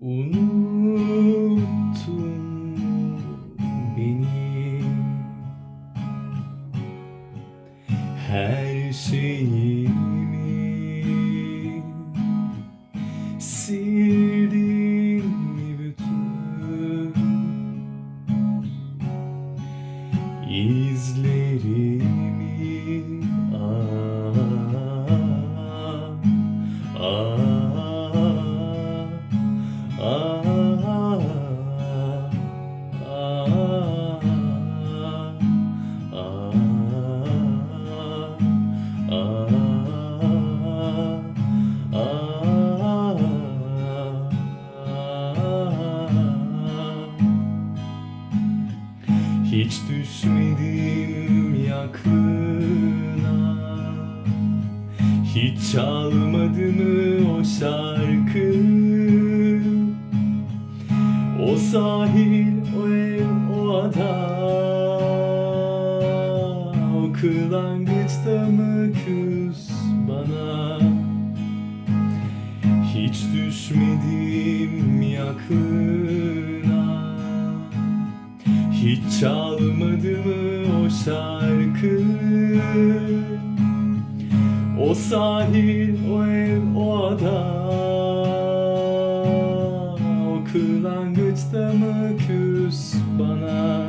Unuttun beni. Her şeyimi Hiç düşmedim yakına. Hiç çalmadı mı o şarkı? O sahil, o ev, o ada. O kırlangıçta mı küs bana? Hiç düşmedim yakına Hiç çalmadı mı o şarkı? O sahil, o ev, o ada. O kırlangıçta mı küs bana?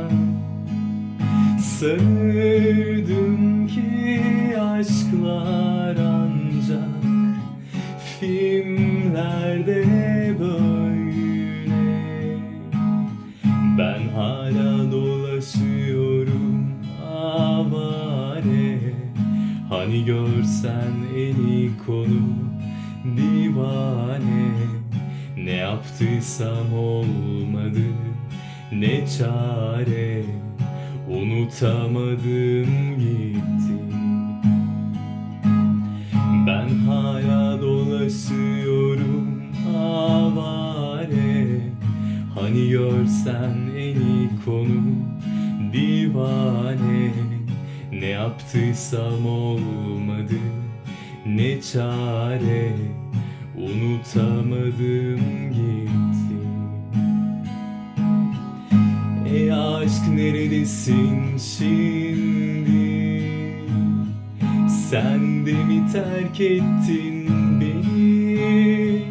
Sanırdım ki aşklar ancak filmlerde Hani görsen en iyi konu divane. Ne yaptıysam olmadı ne çare. Unutamadım gitti. Ben hala dolaşıyorum avare. Hani görsen en iyi konu divane Ne yaptıysam olmadı ne çare Unutamadım gitti. Ey aşk neredesin şimdi? Sen de mi terk ettin beni?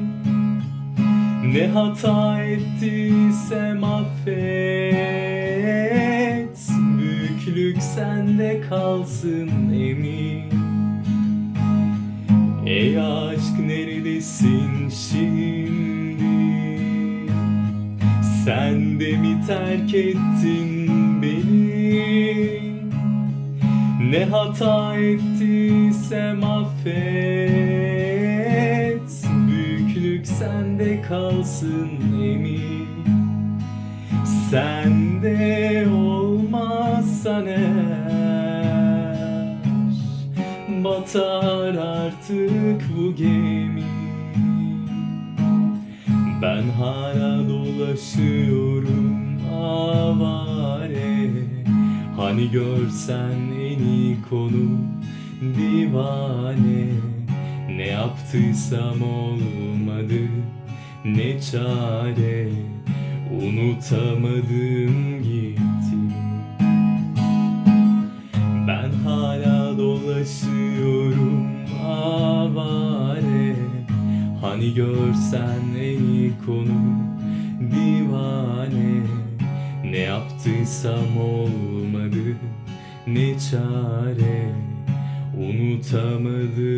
Ne hata ettiysem affet Ey aşk neredesin şimdi? Sen de mi terk ettin beni? Ne hata ettiysem affet. Büyüklük sende kalsın emin. Sende olmazsa eğer Batar artık bu gemi. Ben hala dolaşıyorum avare. Hani görsen en iyi konu divane. Ne yaptıysam olmadı ne çare. Unutamadım gitti. Ben hala dolaşıyorum avare Hani görsen en iyi konu divane Ne yaptıysam olmadı ne çare. Unutamadım